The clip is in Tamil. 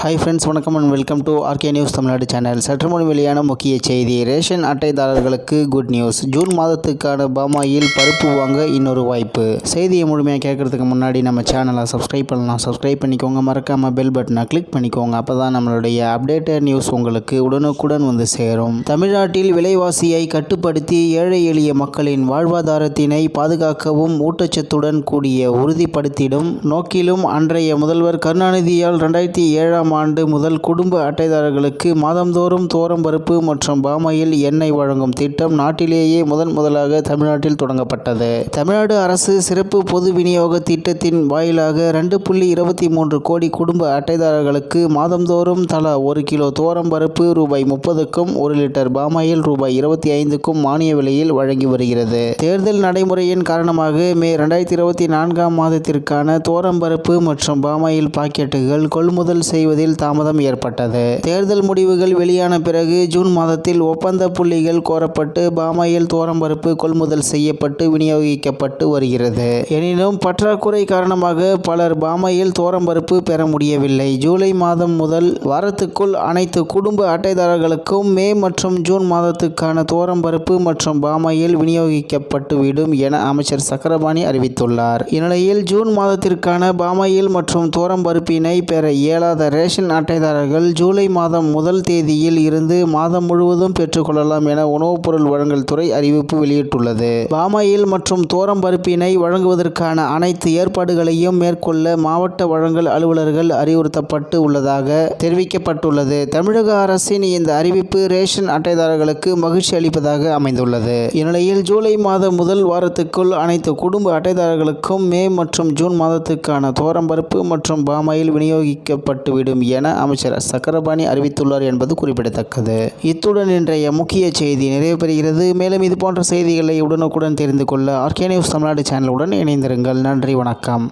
ஹாய் ஃப்ரெண்ட்ஸ் வணக்கம் and welcome to RK news Tamil Nadu channel சற்று முன் வெளியான முக்கிய செய்தி. ரேஷன் அட்டைதாரர்களுக்கு குட் நியூஸ் ஜூன் மாதத்துக்கான பாமாயில் பருப்பு வாங்க இன்னொரு வாய்ப்பு. செய்தியை முழுமையாக கேட்கறதுக்கு முன்னாடி நம்ம சேனலை சப்ஸ்கிரைப் பண்ணலாம். சப்ஸ்கிரைப் பண்ணிக்கோங்க. மறக்காமல் பெல் பட்டனை கிளிக் பண்ணிக்கோங்க. அப்போ தான் நம்மளுடைய அப்டேட்டட் நியூஸ் உங்களுக்கு உடனுக்குடன் வந்து சேரும். தமிழ்நாட்டில் விலைவாசியை கட்டுப்படுத்தி ஏழை எளிய மக்களின் வாழ்வாதாரத்தினை பாதுகாக்கவும் ஊட்டச்சத்துடன் கூடிய உறுதிப்படுத்திடும் நோக்கிலும் அன்றைய முதல்வர் கருணாநிதியால் ரெண்டாயிரத்தி ஏழாம் ஆண்டு முதல் குடும்ப அட்டைதாரர்களுக்கு மாதந்தோறும் தோரம்பருப்பு மற்றும் பாமாயில் எண்ணெய் வழங்கும் திட்டம் நாட்டிலேயே முதன் முதலாக தமிழ்நாட்டில் தொடங்கப்பட்டது. தமிழ்நாடு அரசு சிறப்பு பொது விநியோக திட்டத்தின் வாயிலாக ரெண்டு புள்ளி இருபத்தி மூன்று கோடி குடும்ப அட்டைதாரர்களுக்கு மாதந்தோறும் தலா ஒரு கிலோ தோரம்பருப்பு ரூபாய் முப்பதுக்கும் ஒரு லிட்டர் பாமாயில் ரூபாய் இருபத்தி ஐந்துக்கும் மானிய விலையில் வழங்கி வருகிறது. தேர்தல் நடைமுறையின் காரணமாக மே ரெண்டாயிரத்தி இருபத்தி நான்காம் மாதத்திற்கான தோரம்பருப்பு மற்றும் பாமாயில் பாக்கெட்டுகள் கொள்முதல் செய்வது செய்வதில் தாமதம் ஏற்பட்டது. தேர்தல் முடிவுகள் வெளியான பிறகு ஜூன் மாதத்தில் ஒப்பந்த புள்ளிகள் கோரப்பட்டு பாமாயில் தோரம்பருப்பு கொள்முதல் செய்யப்பட்டு விநியோகிக்கப்பட்டு வருகிறது. எனினும் பற்றாக்குறை காரணமாக பலர் பாமாயில் தோரம்பருப்பு பெற முடியவில்லை. ஜூலை மாதம் முதல் வாரத்துக்குள் அனைத்து குடும்ப அட்டைதாரர்களுக்கும் மே மற்றும் ஜூன் மாதத்துக்கான தோரம்பருப்பு மற்றும் பாமாயில் விநியோகிக்கப்பட்டுவிடும் என அமைச்சர் சக்கரபாணி அறிவித்துள்ளார். இந்நிலையில் ஜூன் மாதத்திற்கான பாமாயில் மற்றும் தோரம்பருப்பினை பெற இயலாத ரேஷன் ரேஷன் அட்டைதாரர்கள் ஜூலை மாதம் முதல் தேதியில் இருந்து மாதம் முழுவதும் பெற்றுக்கொள்ளலாம் என உணவுப் பொருள் வழங்கல் துறை அறிவிப்பு வெளியிட்டுள்ளது. பாமாயில் மற்றும் தோரம்பருப்பினை வழங்குவதற்கான அனைத்து ஏற்பாடுகளையும் மேற்கொள்ள மாவட்ட வழங்கல் அலுவலர்கள் அறிவுறுத்தப்பட்டு உள்ளதாக தெரிவிக்கப்பட்டுள்ளது. தமிழக அரசின் இந்த அறிவிப்பு ரேஷன் அட்டைதாரர்களுக்கு மகிழ்ச்சி அளிப்பதாக அமைந்துள்ளது. இந்நிலையில் ஜூலை மாத முதல் வாரத்துக்குள் அனைத்து குடும்ப அட்டைதாரர்களுக்கும் மே மற்றும் ஜூன் மாதத்துக்கான தோரம்பருப்பு மற்றும் பாமாயில் விநியோகிக்கப்பட்டுவிடும். என அமைச்சர் சக்கரபாணி அறிவித்துள்ளார் என்பது குறிப்பிடத்தக்கது. இத்துடன் இன்றைய முக்கிய செய்தி நிறைவு பெறுகிறது மேலும் இது போன்ற செய்திகளை உடனுக்குடன் தெரிந்து கொள்ள ஆர்கே நியூஸ் தமிழ்நாடு சேனலுடன் இணைந்திருங்கள். நன்றி வணக்கம்.